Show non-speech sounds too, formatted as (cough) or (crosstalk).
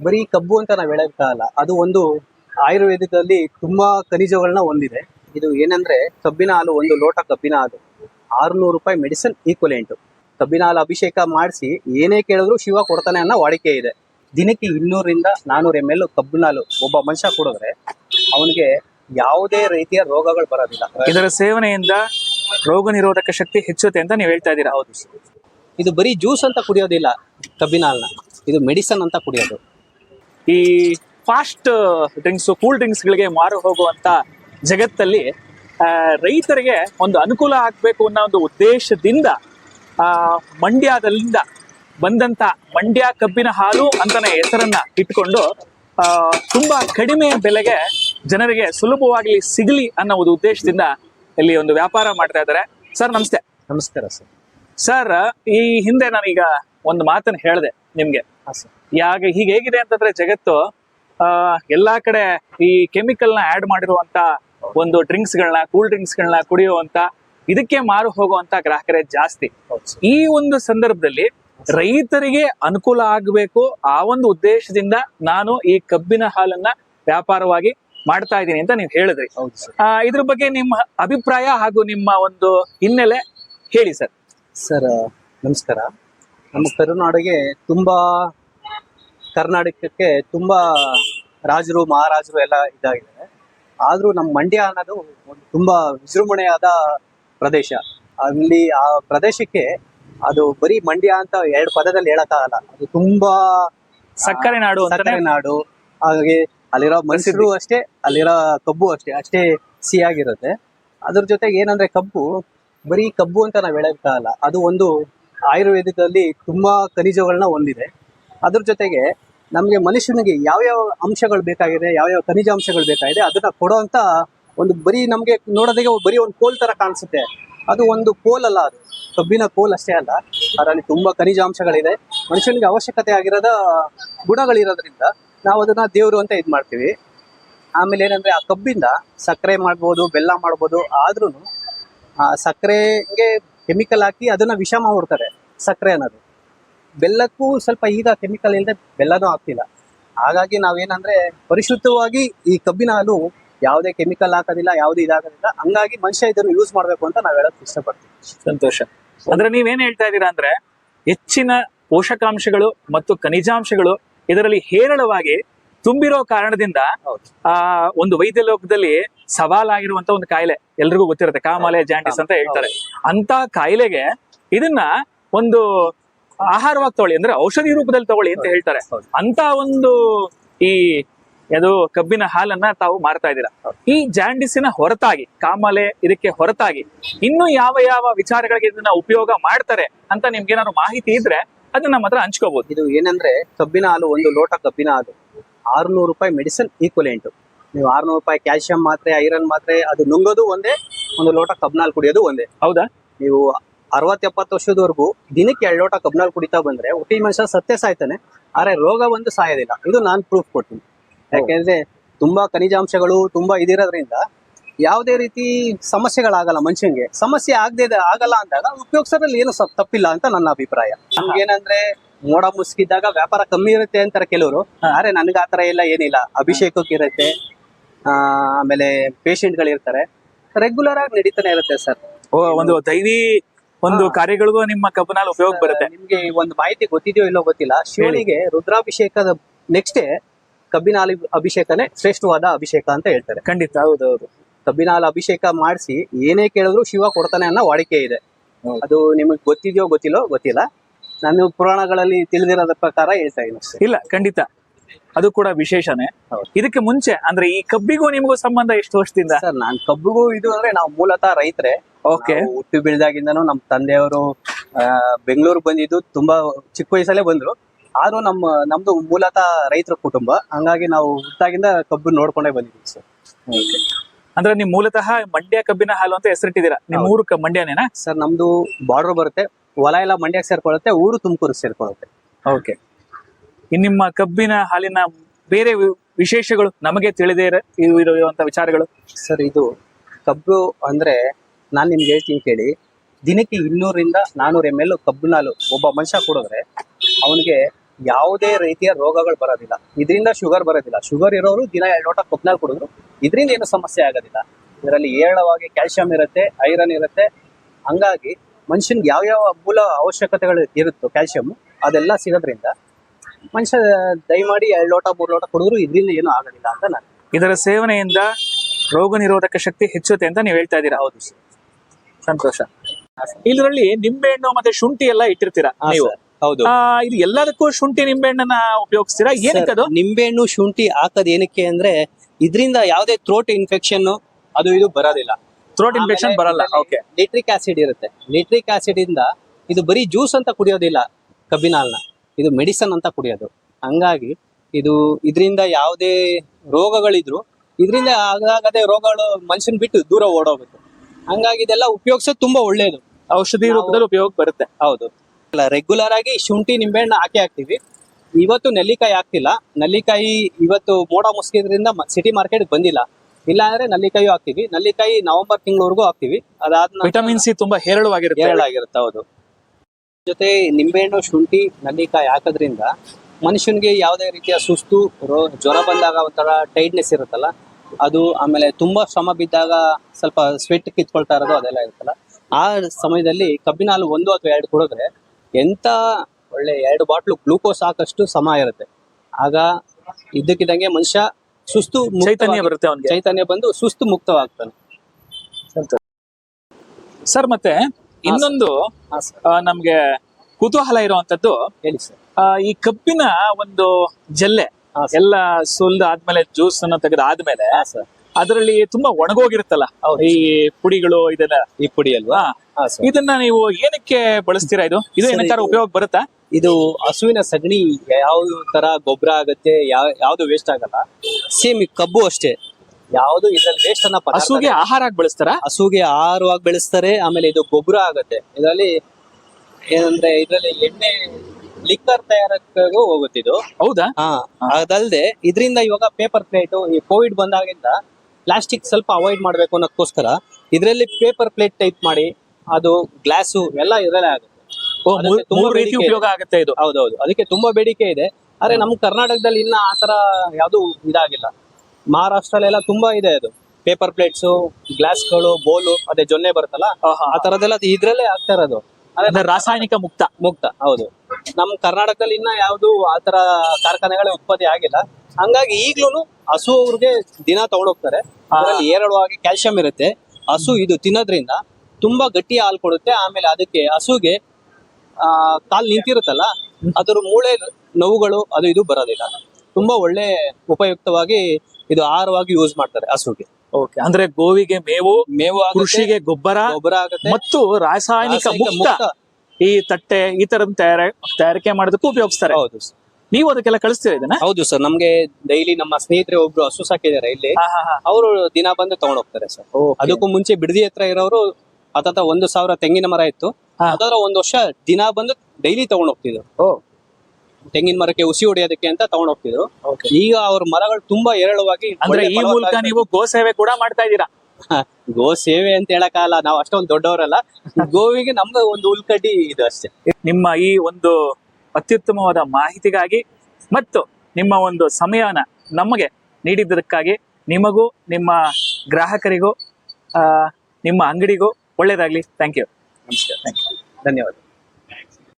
ಬರೀ ಕಬ್ಬು ಅಂತ ನಾವು ಹೇಳಕ್ಕಾಗಲ್ಲ ಅದು ಒಂದು ಆಯುರ್ವೇದದಲ್ಲಿ ತುಂಬಾ ಖನಿಜಗಳನ್ನ ಹೊಂದಿದೆ. ಇದು ಏನಂದ್ರೆ ಕಬ್ಬಿನ ಹಾಲು ಒಂದು ಲೋಟ ಕಬ್ಬಿನ ಹಾಲು ಆರುನೂರು ರೂಪಾಯಿ ಮೆಡಿಸಿನ್ ಈಕ್ವಲೆಂಟ್ ಕಬ್ಬಿನ ಹಾಲು ಅಭಿಷೇಕ ಮಾಡಿಸಿ ಏನೇ ಕೇಳಿದ್ರು ಶಿವ ಕೊಡ್ತಾನೆ ಅನ್ನೋ ವಾಡಿಕೆ ಇದೆ. ದಿನಕ್ಕೆ ಇನ್ನೂರಿಂದ ನಾನೂರು ಎಂ ಎಲ್ ಕಬ್ಬಿನ ಹಾಲು ಒಬ್ಬ ಮನುಷ್ಯ ಕುಡಿದ್ರೆ ಅವನಿಗೆ ಯಾವುದೇ ರೀತಿಯ ರೋಗಗಳು ಬರೋದಿಲ್ಲ. ಇದರ ಸೇವನೆಯಿಂದ ರೋಗ ನಿರೋಧಕ ಶಕ್ತಿ ಹೆಚ್ಚುತ್ತೆ ಅಂತ ನೀವು ಹೇಳ್ತಾ ಇದ್ದೀರಾ? ಹೌದು. ಇದು ಬರೀ ಜ್ಯೂಸ್ ಅಂತ ಕುಡಿಯೋದಿಲ್ಲ ಕಬ್ಬಿನ ಹಾಲನ್ನ ಇದು ಮೆಡಿಸನ್ ಅಂತ ಕುಡಿಯೋದು. ಈ ಫಾಸ್ಟ್ ಡ್ರಿಂಕ್ಸ್ ಕೂಲ್ ಡ್ರಿಂಕ್ಸ್ ಗಳಿಗೆ ಮಾರು ಹೋಗುವಂತ ಜಗತ್ತಲ್ಲಿ ರೈತರಿಗೆ ಒಂದು ಅನುಕೂಲ ಆಗ್ಬೇಕು ಅನ್ನೋ ಒಂದು ಉದ್ದೇಶದಿಂದ ಆ, ಮಂಡ್ಯದಲ್ಲಿಂದ ಬಂದಂತ ಮಂಡ್ಯ ಕಬ್ಬಿನ ಹಾಲು ಅಂತಾನೆ ಹೆಸರನ್ನ ಇಟ್ಕೊಂಡು ತುಂಬಾ ಕಡಿಮೆ ಬೆಲೆಗೆ ಜನರಿಗೆ ಸುಲಭವಾಗಿ ಸಿಗಲಿ ಅನ್ನೋ ಒಂದು ಉದ್ದೇಶದಿಂದ ಇಲ್ಲಿ ಒಂದು ವ್ಯಾಪಾರ ಮಾಡ್ತಾ ಇದ್ದಾರೆ. ಸರ್ ನಮಸ್ತೆ. ನಮಸ್ಕಾರ ಸರ್. ಸರ್ ಈ ಹಿಂದೆ ನಾನೀಗ ಒಂದು ಮಾತನ್ನ ಹೇಳಿದೆ ನಿಮಗೆ. ಹಾಂ ಸರ್. ಯಾಗ ಹೀಗೆ ಹೇಗಿದೆ ಅಂತಂದ್ರೆ ಜಗತ್ತು ಆ ಎಲ್ಲಾ ಕಡೆ ಈ ಕೆಮಿಕಲ್ನ ಆಡ್ ಮಾಡಿರುವಂತ ಒಂದು ಡ್ರಿಂಕ್ಸ್ ಗಳನ್ನ ಕೂಲ್ ಡ್ರಿಂಕ್ಸ್ ಗಳನ್ನ ಕುಡಿಯುವಂತ ಇದಕ್ಕೆ ಮಾರು ಹೋಗುವಂತ ಗ್ರಾಹಕರೇ ಜಾಸ್ತಿ. ಈ ಒಂದು ಸಂದರ್ಭದಲ್ಲಿ ರೈತರಿಗೆ ಅನುಕೂಲ ಆಗಬೇಕು ಆ ಒಂದು ಉದ್ದೇಶದಿಂದ ನಾನು ಈ ಕಬ್ಬಿನ ಹಾಲನ್ನ ವ್ಯಾಪಾರವಾಗಿ ಮಾಡ್ತಾ ಇದ್ದೀನಿ ಅಂತ ನೀವು ಹೇಳಿದ್ರಿ. ಇದ್ರ ಬಗ್ಗೆ ನಿಮ್ಮ ಅಭಿಪ್ರಾಯ ಹಾಗೂ ನಿಮ್ಮ ಒಂದು ಹಿನ್ನೆಲೆ ಹೇಳಿ ಸರ್. ಸರ್ ನಮಸ್ಕಾರ. ನಮ್ಮ ಕರುನಾಡಿಗೆ ತುಂಬಾ ಕರ್ನಾಟಕಕ್ಕೆ ತುಂಬಾ ರಾಜರು ಮಹಾರಾಜರು ಎಲ್ಲ ಇದಾಗಿದ್ದಾರೆ. ಆದ್ರೂ ನಮ್ಮ ಮಂಡ್ಯ ಅನ್ನೋದು ಒಂದು ತುಂಬಾ ವಿಜೃಂಭಣೆಯಾದ ಪ್ರದೇಶ. ಅಲ್ಲಿ ಆ ಪ್ರದೇಶಕ್ಕೆ ಅದು ಬರೀ ಮಂಡ್ಯ ಅಂತ ಎರಡು ಪದದಲ್ಲಿ ಹೇಳಕ್ಕಾಗಲ್ಲ. ಅದು ತುಂಬಾ ಸಕ್ಕರೆ ನಾಡು ಸಕ್ಕರೆ ನಾಡು. ಹಾಗೆ ಅಲ್ಲಿರೋ ಮನುಷ್ಯರು ಅಷ್ಟೇ ಅಲ್ಲಿರೋ ಕಬ್ಬು ಅಷ್ಟೇ ಅಷ್ಟೇ ಸಿಹಿಯಾಗಿರುತ್ತೆ. ಅದ್ರ ಜೊತೆಗೆ ಏನಂದ್ರೆ ಕಬ್ಬು ಬರೀ ಕಬ್ಬು ಅಂತ ನಾವು ಹೇಳಕ್ಕಾಗಲ್ಲ. ಅದು ಒಂದು ಆಯುರ್ವೇದದಲ್ಲಿ ತುಂಬಾ ಖನಿಜಗಳನ್ನ ಹೊಂದಿದೆ. ಅದ್ರ ಜೊತೆಗೆ ನಮಗೆ ಮನುಷ್ಯನಿಗೆ ಯಾವ್ಯಾವ ಅಂಶಗಳು ಬೇಕಾಗಿದೆ ಯಾವ್ಯಾವ ಖನಿಜಾಂಶಗಳು ಬೇಕಾಗಿದೆ, ಅದನ್ನ ಕೊಡುವಂತ ಒಂದು ಬರೀ ನಮಗೆ ನೋಡೋದಕ್ಕೆ ಬರೀ ಒಂದು ಕೋಲ್ ತರ ಕಾಣಿಸುತ್ತೆ. ಅದು ಒಂದು ಕೋಲ್ ಅಲ್ಲ ಅದು. ಕಬ್ಬಿನ ಕೋಲ್ ಅಷ್ಟೇ ಅಲ್ಲ. ಅದರಲ್ಲಿ ತುಂಬಾ ಖನಿಜಾಂಶಗಳಿದೆ ಮನುಷ್ಯನಿಗೆ ಅವಶ್ಯಕತೆ ಆಗಿರೋದ ಗುಣಗಳಿರೋದ್ರಿಂದ ನಾವು ಅದನ್ನ ದೇವರು ಅಂತ ಇದು ಮಾಡ್ತೀವಿ. ಆಮೇಲೆ ಏನಂದ್ರೆ ಆ ಕಬ್ಬಿಂದ ಸಕ್ಕರೆ ಮಾಡ್ಬೋದು, ಬೆಲ್ಲ ಮಾಡ್ಬೋದು ಆದ್ರೂ ಆ ಸಕ್ಕರೆಗೆ ಕೆಮಿಕಲ್ ಹಾಕಿ ಅದನ್ನ ವಿಷಮ ಹೊಡ್ತಾರೆ ಸಕ್ಕರೆ ಅನ್ನೋದು. ಬೆಲ್ಲಕ್ಕೂ ಸ್ವಲ್ಪ ಈಗ ಕೆಮಿಕಲ್ ಇಲ್ಲದೆ ಬೆಲ್ಲನೂ ಆಗ್ತಿಲ್ಲ ಹಾಗಾಗಿ ನಾವೇನಂದ್ರೆ ಪರಿಶುದ್ಧವಾಗಿ ಈ ಕಬ್ಬಿನ ಹಾಲು ಯಾವುದೇ ಕೆಮಿಕಲ್ ಹಾಕೋದಿಲ್ಲ ಯಾವುದೇ ಇದಾಗೋದಿಲ್ಲ. ಹಂಗಾಗಿ ಮನುಷ್ಯ ಇದನ್ನು ಯೂಸ್ ಮಾಡಬೇಕು ಅಂತ ನಾವು ಹೇಳಕ್ ಇಷ್ಟಪಡ್ತೀವಿ. ಸಂತೋಷ. ಅಂದ್ರೆ ನೀವೇನ್ ಹೇಳ್ತಾ ಇದ್ದೀರಾ ಅಂದ್ರೆ ಹೆಚ್ಚಿನ ಪೋಷಕಾಂಶಗಳು ಮತ್ತು ಖನಿಜಾಂಶಗಳು ಇದರಲ್ಲಿ ಹೇರಳವಾಗಿ ತುಂಬಿರೋ ಕಾರಣದಿಂದ ಆ ಒಂದು ವೈದ್ಯ ಲೋಕದಲ್ಲಿ ಸವಾಲಾಗಿರುವಂತ ಒಂದು ಕಾಯಿಲೆ ಎಲ್ರಿಗೂ ಗೊತ್ತಿರುತ್ತೆ ಕಾಮಾಲೆ ಜಾಂಡಿಸ್ ಅಂತ ಹೇಳ್ತಾರೆ. ಅಂತ ಕಾಯಿಲೆಗೆ ಇದನ್ನ ಒಂದು ಆಹಾರವಾಗಿ ತಗೊಳ್ಳಿ ಅಂದ್ರೆ ಔಷಧಿ ರೂಪದಲ್ಲಿ ತಗೊಳ್ಳಿ ಅಂತ ಹೇಳ್ತಾರೆ. ಅಂತ ಒಂದು ಈ ಅದು ಕಬ್ಬಿನ ಹಾಲನ್ನ ತಾವು ಮಾರ್ತಾ ಇದ್ದೀರಾ. ಈ ಜಾಂಡಿಸಿನ ಹೊರತಾಗಿ ಕಾಮಲೆ ಇದಕ್ಕೆ ಹೊರತಾಗಿ ಇನ್ನು ಯಾವ ಯಾವ ವಿಚಾರಗಳಿಗೆ ಇದನ್ನ ಉಪಯೋಗ ಮಾಡ್ತಾರೆ ಅಂತ ನಿಮ್ಗೆ ಏನಾದ್ರು ಮಾಹಿತಿ ಇದ್ರೆ ಅದನ್ನ ನಮ್ಮ ಹತ್ರ ಹಂಚ್ಕೋಬಹುದು ಇದು ಏನಂದ್ರೆ ಕಬ್ಬಿನ ಹಾಲು ಒಂದು ಲೋಟ ಕಬ್ಬಿನ ಹಾಲು ಆರ್ನೂರು ರೂಪಾಯಿ ಮೆಡಿಸಿನ್ ಈಕ್ವಲೆಂಟ್ ನೀವು ಆರ್ನೂರು ರೂಪಾಯಿ ಕ್ಯಾಲ್ಸಿಯಂ ಮಾತ್ರೆ ಐರನ್ ಮಾತ್ರೆ ಅದು ನುಂಗೋದು ಒಂದೇ ಒಂದು ಲೋಟ ಕಬ್ಬಿನ ಹಾಲು ಕುಡಿಯೋದು ಒಂದೇ. ಹೌದಾ? ನೀವು ಅರವತ್ ಎಪ್ಪತ್ತು ವರ್ಷದವರೆಗೂ ದಿನಕ್ಕೆ ಎರಡು ಲೋಟ ಕಬ್ಬನಲ್ಲಿ ಕುಡಿತಾ ಬಂದ್ರೆ ಒಟ್ಟಿ ಮನುಷ್ಯ ಸತ್ಯ ಸಾಯ್ತಾನೆ, ಆದ್ರೆ ರೋಗ ಒಂದು ಸಾಯೋದಿಲ್ಲ. ಇದು ನಾನು ಪ್ರೂಫ್ ಕೊಡ್ತೀನಿ. ಯಾಕೆಂದ್ರೆ ತುಂಬಾ ಖನಿಜಾಂಶಗಳು ತುಂಬಾ ಇದಿರೋದ್ರಿಂದ ಯಾವುದೇ ರೀತಿ ಸಮಸ್ಯೆಗಳಾಗಲ್ಲ ಮನುಷ್ಯನ್ಗೆ ಸಮಸ್ಯೆ ಆಗದೆ ಆಗಲ್ಲ ಅಂದಾಗ ಉಪಯೋಗಿಸೋದ್ರಲ್ಲಿ ಏನು ತಪ್ಪಿಲ್ಲ ಅಂತ ನನ್ನ ಅಭಿಪ್ರಾಯ. ನಮ್ಗೇನಂದ್ರೆ ಮೋಡ ಮುಸ್ಕಿದ್ದಾಗ ವ್ಯಾಪಾರ ಕಮ್ಮಿ ಇರುತ್ತೆ ಅಂತಾರೆ ಕೆಲವರು, ಆದ್ರೆ ನನ್ಗೆ ಆತರ ಎಲ್ಲ ಏನಿಲ್ಲ. ಅಭಿಷೇಕಕ್ಕೆ ಇರುತ್ತೆ ಆಮೇಲೆ ಪೇಷಂಟ್ಗಳು ಇರ್ತಾರೆ ರೆಗ್ಯುಲರ್ ಆಗಿ ನಡೀತಾನೆ ಇರುತ್ತೆ ಸರ್. ಒಂದು ದೈವಿ ಒಂದು ಕಾರ್ಯಗಳಿಗೂ ನಿಮ್ಮ ಕಬ್ಬನಲ್ಲಿ ಉಪಯೋಗ ಬರುತ್ತೆ. ನಿಮ್ಗೆ ಒಂದು ಮಾಹಿತಿ ಗೊತ್ತಿದೆಯೋ ಇಲ್ಲೋ ಗೊತ್ತಿಲ್ಲ. ಶಿವನಿಗೆ ರುದ್ರಾಭಿಷೇಕದ ನೆಕ್ಸ್ಟ್ ಕಬ್ಬಿನ ಹಾಲು ಅಭಿಷೇಕನೇ ಶ್ರೇಷ್ಠವಾದ ಅಭಿಷೇಕ ಅಂತ ಹೇಳ್ತಾರೆ. ಖಂಡಿತ ಹೌದೌದು ಹೌದು. ಕಬ್ಬಿನ ಹಾಲು ಅಭಿಷೇಕ ಮಾಡಿಸಿ ಏನೇ ಕೇಳಿದ್ರು ಶಿವ ಕೊಡ್ತಾನೆ ಅನ್ನೋ ವಾಡಿಕೆ ಇದೆ. ಅದು ನಿಮಗೆ ಗೊತ್ತಿದೆಯೋ ಗೊತ್ತಿಲ್ಲೋ ಗೊತ್ತಿಲ್ಲ. ನಾನು ಪುರಾಣಗಳಲ್ಲಿ ತಿಳಿದಿರೋದ ಪ್ರಕಾರ ಹೇಳ್ತಾ ಇದ್ದೀನಿ ಇಲ್ಲ ಖಂಡಿತ. ಅದು ಕೂಡ ವಿಶೇಷನೇ. ಇದಕ್ಕೆ ಮುಂಚೆ ಅಂದ್ರೆ ಈ ಕಬ್ಬಿಗೂ ನಿಮಗೂ ಸಂಬಂಧ ಎಷ್ಟು ವರ್ಷದಿಂದ? ಸರ್ ನಾನ್ ಕಬ್ಬಿಗೂ ಇದು ಅಂದ್ರೆ ನಾವು ಮೂಲತಃ ರೈತರೇ. ಓಕೆ. ಹುಟ್ಟಿ ಬೆಳೆದಾಗಿಂದನೂ ನಮ್ಮ ತಂದೆಯವರು ಬೆಂಗಳೂರು ಬಂದಿದ್ದು ತುಂಬಾ ಚಿಕ್ಕ ವಯಸ್ಸಲ್ಲೇ ಬಂದ್ರು. ಆದ್ರೂ ನಮ್ಮ ನಮ್ದು ಮೂಲತಃ ರೈತರ ಕುಟುಂಬ. ಹಂಗಾಗಿ ನಾವು ಹುಟ್ಟಾಗಿಂದ ಕಬ್ಬು ನೋಡ್ಕೊಂಡೇ ಬಂದಿದ್ದೀವಿ ಸರ್. ಅಂದ್ರೆ ನೀವು ಮೂಲತಃ ಮಂಡ್ಯ ಕಬ್ಬಿನ ಹಾಲು ಅಂತ ಹೆಸರಿಟ್ಟಿದ್ದೀರಾ? ನಿಮ್ಮ. ಊರು ಕ- ಮಂಡ್ಯನೇನಾ? ಸರ್ ನಮ್ದು ಬಾರ್ಡರ್ ಬರುತ್ತೆ. ಹೊಲ ಎಲ್ಲ ಮಂಡ್ಯಕ್ಕೆ ಸೇರ್ಕೊಳ್ಳುತ್ತೆ ಊರು ತುಮಕೂರು ಸೇರ್ಕೊಳ್ಳುತ್ತೆ. ಓಕೆ. ಇನ್ ನಿಮ್ಮ ಕಬ್ಬಿನ ಹಾಲಿನ ಬೇರೆ ವಿ- ವಿಶೇಷಗಳು ನಮಗೆ ತಿಳಿದೇ ಇರ- ಇರು- ಇರುವಂತ ವಿಚಾರಗಳು? ಸರ್ ಇದು ಕಬ್ಬು ಅಂದ್ರೆ ನಾನ್ ನಿಮ್ಗೆ ಹೇಳ್ತೀನಿ ಕೇಳಿ. ದಿನಕ್ಕೆ ಇನ್ನೂರಿಂದ ನಾನೂರು ಎಂ ಎಲ್ ಕಬ್ಬಿನ ಹಾಲು ಒಬ್ಬ ಮನುಷ್ಯ ಕುಡಿದ್ರೆ ಅವನಿಗೆ ಯಾವುದೇ ರೀತಿಯ ರೋಗಗಳು ಬರೋದಿಲ್ಲ. ಇದರಿಂದ ಶುಗರ್ ಬರೋದಿಲ್ಲ. ಶುಗರ್ ಇರೋರು ದಿನ ಎರಡು ಲೋಟ ಕಬ್ನಾಲ್ ಕುಡಿದ್ರು. ಇದರಿಂದ ಏನು ಸಮಸ್ಯೆ ಆಗೋದಿಲ್ಲ. ಇದರಲ್ಲಿ ಹೇರಳವಾಗಿ ಕ್ಯಾಲ್ಸಿಯಂ ಇರುತ್ತೆ ಐರನ್ ಇರುತ್ತೆ. ಹಂಗಾಗಿ ಮನುಷ್ಯನ್ಗೆ ಯಾವ್ಯಾವ ಮೂಲ ಅವಶ್ಯಕತೆಗಳು ಇರುತ್ತೋ ಕ್ಯಾಲ್ಸಿಯಂ ಅದೆಲ್ಲ ಸಿಗೋದ್ರಿಂದ ಮನುಷ್ಯ ದಯಮಾಡಿ ಎರಡು ಲೋಟ ಮೂರು ಲೋಟ ಕುಡಿದ್ರು ಇದರಿಂದ ಏನು ಆಗೋದಿಲ್ಲ ಅಂತ ನಾನು. ಇದರ ಸೇವನೆಯಿಂದ ರೋಗ ನಿರೋಧಕ ಶಕ್ತಿ ಹೆಚ್ಚುತ್ತೆ ಅಂತ ನೀವು ಹೇಳ್ತಾ ಇದ್ದೀರಾ? ಹೌದು ಸರ್. ಸಂತೋಷ. ಇದರಲ್ಲಿ ನಿಂಬೆಹಣ್ಣು ಮತ್ತೆ ಶುಂಠಿ ಎಲ್ಲ ಇಟ್ಟಿರ್ತೀರಾ ನೀವು? ಹೌದು. ಇದು ಎಲ್ಲದಕ್ಕೂ ಶುಂಠಿ ನಿಂಬೆಹಣ್ಣನ್ನ ಉಪಯೋಗಿಸ್ತೀರಾ? ಏನಕ್ಕೆ ಅದು? ನಿಂಬೆಹಣ್ಣು ಶುಂಠಿ ಹಾಕದ್ ಏನಕ್ಕೆ ಅಂದ್ರೆ ಇದರಿಂದ ಯಾವುದೇ ಥ್ರೋಟ್ ಇನ್ಫೆಕ್ಷನ್ ಅದು ಇದು ಬರೋದಿಲ್ಲ. ಥ್ರೋಟ್ ಇನ್ಫೆಕ್ಷನ್ ಬರಲ್ಲ ಓಕೆ ಲಿಟ್ರಿಕ್ ಆಸಿಡ್ ಇರುತ್ತೆ. ಲಿಟ್ರಿಕ್ ಆಸಿಡ್ ಇಂದ ಇದು ಬರೀ ಜ್ಯೂಸ್ ಅಂತ ಕುಡಿಯೋದಿಲ್ಲ ಕಬ್ಬಿನ ಇದು ಮೆಡಿಸನ್ ಅಂತ ಕುಡಿಯೋದು. ಹಂಗಾಗಿ ಇದು ಇದರಿಂದ ಯಾವುದೇ ರೋಗಗಳಿದ್ರು ಇದರಿಂದ ಆಗಾಗದೇ ರೋಗಗಳು ಮನುಷ್ಯನ್ ಬಿಟ್ಟು ದೂರ ಓಡೋಗುತ್ತೆ. ಹಂಗಾಗಿ ಇದೆಲ್ಲ ಉಪಯೋಗಿಸೋದು ತುಂಬಾ ಒಳ್ಳೇದು. ಔಷಧಿ ರೂಪದಲ್ಲಿ ಉಪಯೋಗ ಬರುತ್ತೆ. ಹೌದು. ರೆಗ್ಯುಲರ್ ಆಗಿ ಶುಂಠಿ ನಿಂಬೆಹಣ್ಣು ಹಾಕಿ ಹಾಕ್ತಿವಿ. ಇವತ್ತು ನೆಲ್ಲಿಕಾಯಿ ಹಾಕ್ತಿಲ್ಲ. ನೆಲ್ಲಿಕಾಯಿ ಇವತ್ತು ಮೋಡ ಮುಸ್ಕಿದ್ರಿಂದ ಸಿಟಿ ಮಾರ್ಕೆಟ್ ಬಂದಿಲ್ಲ. ಇಲ್ಲ ಅಂದ್ರೆ ನಲ್ಲಿಕಾಯಿ ಹಾಕ್ತಿವಿ. ನಲ್ಲಿಕಾಯಿ ನವೆಂಬರ್ ತಿಂಗಳವರೆಗೂ ಹಾಕ್ತಿವಿ. ಅದಾದ ವಿಟಮಿನ್ ಸಿ ತುಂಬಾ ಹೇರಳವಾಗಿರುತ್ತೆ. ಹೇರಳಾಗಿರುತ್ತೆ ಹೌದು. ಜೊತೆ ನಿಂಬೆಹಣ್ಣು ಶುಂಠಿ ನಲ್ಲಿಕಾಯಿ ಹಾಕೋದ್ರಿಂದ ಮನುಷ್ಯನಿಗೆ ಯಾವುದೇ ರೀತಿಯ ಸುಸ್ತು ಜ್ವರ ಬಂದಾಗ ಒಂಥರ ಟೈಟ್ನೆಸ್ ಇರುತ್ತಲ್ಲ ಅದು ಆಮೇಲೆ ತುಂಬಾ ಶ್ರಮ ಬಿದ್ದಾಗ ಸ್ವಲ್ಪ ಸ್ವೆಟ್ ಕಿತ್ಕೊಳ್ತಾ ಇರೋದು ಅದೆಲ್ಲ ಇರುತ್ತಲ್ಲ. ಆ ಸಮಯದಲ್ಲಿ ಕಬ್ಬಿನ ಹಾಲು ಒಂದು ಅಥವಾ ಎರಡು ಕುಡಿದ್ರೆ ಎಂತ ಒಳ್ಳೆ ಎರಡು ಬಾಟ್ಲು ಗ್ಲೂಕೋಸ್ ಹಾಕಷ್ಟು ಸಮ ಇರುತ್ತೆ. ಆಗ ಇದ್ದಕ್ಕಿದ್ದಂಗೆ ಮನುಷ್ಯ ಸುಸ್ತು ಚೈತನ್ಯ ಬರುತ್ತೆ ಅವನಿಗೆ. ಚೈತನ್ಯ ಬಂದು ಸುಸ್ತು ಮುಕ್ತವಾಗ್ತಾನೆ. ಸರ್ ಮತ್ತೆ ಇನ್ನೊಂದು ನಮ್ಗೆ ಕುತೂಹಲ ಇರುವಂತದ್ದು ಹೇಳಿ ಸರ್. ಈ ಕಬ್ಬಿನ ಒಂದು ಜಲ್ಲೆ. ಎಲ್ಲ ಸುಲ್ದ ಆದ್ಮೇಲೆ ಜ್ಯೂಸ್ ಅನ್ನ ತೆಗೆದ ಆದ್ಮೇಲೆ ಅದರಲ್ಲಿ ತುಂಬಾ ಒಣಗೋಗಿರುತ್ತಲ್ಲ. ಈ ಪುಡಿಗಳು ಇದೆಲ್ಲ? ಈ ಪುಡಿ ಅಲ್ವಾ? ಇದನ್ನ ನೀವು ಏನಕ್ಕೆ ಬಳಸ್ತೀರಾ ಇದು? ಇದು ಏನಕ್ಕಾರ ಉಪಯೋಗ ಬರುತ್ತಾ? ಇದು ಹಸುವಿನ ಸಗಣಿ ಯಾವ ತರ ಗೊಬ್ಬರ ಆಗತ್ತೆ ಯಾವ ಯಾವ್ದು ವೇಸ್ಟ್ ಆಗಲ್ಲ. ಸೇಮ್ ಕಬ್ಬು ಅಷ್ಟೇ. ಯಾವ್ದು ಇದ್ರಲ್ಲಿ ವೇಸ್ಟ್ ಅನ್ನ ಹಸುಗೆ ಆಹಾರ ಆಗಿ ಬಳಸ್ತಾರ? ಹಸುಗೆ ಆಹಾರವಾಗಿ ಬೆಳೆಸ್ತಾರೆ ಆಮೇಲೆ ಇದು ಗೊಬ್ಬರ ಆಗತ್ತೆ. ಇದರಲ್ಲಿ ಏನಂದ್ರೆ ಇದರಲ್ಲಿ ಎಣ್ಣೆ ಲಿಕ್ಕರ್ ತಯಾರಕ್ಕೂ ಹೋಗುತ್ತಿದ್ದು. ಹೌದಾ? ಹಾ ಅದಲ್ದೆ ಇದರಿಂದ ಇವಾಗ ಪೇಪರ್ ಪ್ಲೇಟ್ ಈ ಕೋವಿಡ್ ಬಂದಾಗಿಂದ ಪ್ಲಾಸ್ಟಿಕ್ ಸ್ವಲ್ಪ ಅವಾಯ್ಡ್ ಮಾಡಬೇಕು ಅನ್ನೋದಕ್ಕೋಸ್ಕರ ಇದರಲ್ಲಿ ಪೇಪರ್ ಪ್ಲೇಟ್ ಟೈಪ್ ಮಾಡಿ ಅದು ಗ್ಲಾಸು ಎಲ್ಲ ಇದರಲ್ಲೇ ಆಗುತ್ತೆ. ಓ, ಅದಕ್ಕೆ ತುಂಬಾ ಮೂರ್ ರೀತಿ ಬೇಡಿಕೆ ಇದೆ. ಉಪಯೋಗ ಆಗುತ್ತೆ ಇದು. ಹೌದೌದು. ಅದಕ್ಕೆ ತುಂಬಾ ಬೇಡಿಕೆ ಇದೆ. ಆದ್ರೆ ನಮ್ಮ ಕರ್ನಾಟಕದಲ್ಲಿ ಇನ್ನ ಆತರ ಯಾವ್ದು ಇದಾಗಿಲ್ಲ. ಮಹಾರಾಷ್ಟ್ರಲ್ಲೆಲ್ಲ ತುಂಬಾ ಇದೆ ಅದು. ಪೇಪರ್ ಪ್ಲೇಟ್ಸ್ ಗ್ಲಾಸ್ಗಳು ಬೋಲು ಅದೇ ಜೊನ್ನೆ ಬರುತ್ತಲ್ಲ ಆ ತರದೆಲ್ಲ ಇದ್ರಲ್ಲೇ ಆಗ್ತಾ ಇರೋದು. ಆದ್ರೆ ರಾಸಾಯನಿಕ ಮುಕ್ತ. ಮುಕ್ತ ಹೌದು. ನಮ್ ಕರ್ನಾಟಕದಲ್ಲಿ ಇನ್ನ ಯಾವ್ದು ಆತರ ಕಾರ್ಖಾನೆಗಳೇ ಉತ್ಪತ್ತಿ ಆಗಿಲ್ಲ. ಹಂಗಾಗಿ ಈಗ್ಲೂನು ಹಸು ಅವ್ರಿಗೆ ದಿನ ತಗೊಂಡೋಗ್ತಾರೆ. ಅದರಲ್ಲಿ ಏರಳವಾಗಿ ಕ್ಯಾಲ್ಸಿಯಂ ಇರುತ್ತೆ. ಹಸು ಇದು ತಿನ್ನೋದ್ರಿಂದ ತುಂಬಾ ಗಟ್ಟಿ ಹಾಲು ಕೊಡುತ್ತೆ. ಆಮೇಲೆ ಅದಕ್ಕೆ ಹಸುಗೆ ಆ ಕಾಲ್ ನಿಂತಿರುತ್ತಲ್ಲ ಅದ್ರ ಮೂಳೆ ನೋವುಗಳು ಅದು ಇದು ಬರೋದಿಲ್ಲ. ತುಂಬಾ ಒಳ್ಳೆ ಉಪಯುಕ್ತವಾಗಿ ಇದು ಆಹಾರವಾಗಿ ಯೂಸ್ ಮಾಡ್ತಾರೆ ಹಸುಗೆ. ಓಕೆ ಅಂದ್ರೆ ಗೋವಿಗೆ ಮೇವು ಮೇವು ಕೃಷಿಗೆ ಗೊಬ್ಬರ ಗೊಬ್ಬರ ಆಗುತ್ತೆ ಮತ್ತು ರಾಸಾಯನಿಕ ಮುಕ್ತ. ಈ ತಟ್ಟೆ ಈ ತರದ ತಯಾರ ತಯಾರಿಕೆ ಮಾಡೋದಕ್ಕೂ ಉಪಯೋಗಿಸ್ತಾರೆ ಹೌದು. ನೀವು ಅದಕ್ಕೆಲ್ಲ ಕಳಿಸ್ತೀರಾ ಇದನ್ನ ಹೌದು ಸರ್ ನಮ್ಗೆ ಡೈಲಿ ನಮ್ಮ ಸ್ನೇಹಿತರೆ ಒಬ್ರು ಹಸು ಸಾಕಿದ್ದಾರೆ ಇಲ್ಲಿ. ಅವರು ದಿನ ಬಂದು ತಗೊಂಡ್ ಹೋಗ್ತಾರೆ ಸರ್ ಅದಕ್ಕೂ ಮುಂಚೆ ಬಿಡದಿ ಹತ್ರ ಇರೋರು ಹತ್ತತ್ರ ಒಂದು ಸಾವಿರ ತೆಂಗಿನ ಮರ ಇತ್ತು. ಅದಾದ್ರ ಒಂದ್ ವರ್ಷ ದಿನ ಬಂದು ಡೈಲಿ ತಗೊಂಡ್ ಹೋಗ್ತಿದ್ರು ಓ, ತೆಂಗಿನ ಮರಕ್ಕೆ ಉಸಿ ಹೊಡೆಯೋದಕ್ಕೆ ಅಂತ ತಗೊಂಡ್ ಹೋಗ್ತಿದ್ರು. ಈಗ ಅವ್ರ ಮರಗಳು ತುಂಬಾ ಏರಳವಾಗಿ ಅಂದ್ರೆ ಒಳ್ಳೆ ಈ ಮೂಲಕ ನೀವು ಗೋ ಸೇವೆ ಕೂಡ ಮಾಡ್ತಾ ಇದ್ದೀರಾ? (laughs) ಗೋ ಸೇವೆ ಅಂತ ಹೇಳಕ್ಕಾಗಲ್ಲ ನಾವು ಅಷ್ಟೊಂದು ದೊಡ್ಡವರಲ್ಲ. (laughs) ಗೋವಿಗೆ ನಮ್ಗೆ ಒಂದು ಉಲ್ಕಡ್ಡಿ ಇದು ಅಷ್ಟೇ. ನಿಮ್ಮ ಈ ಒಂದು ಅತ್ಯುತ್ತಮವಾದ ಮಾಹಿತಿಗಾಗಿ ಮತ್ತು ನಿಮ್ಮ ಒಂದು ಸಮಯನ ನಮಗೆ ನೀಡಿದ್ದಕ್ಕಾಗಿ ನಿಮಗೂ ನಿಮ್ಮ ಗ್ರಾಹಕರಿಗೂ ಆ, ನಿಮ್ಮ ಅಂಗಡಿಗೂ ಒಳ್ಳೇದಾಗ್ಲಿ ಥ್ಯಾಂಕ್ ಯು ನಮಸ್ಕಾರ. ಧನ್ಯವಾದ.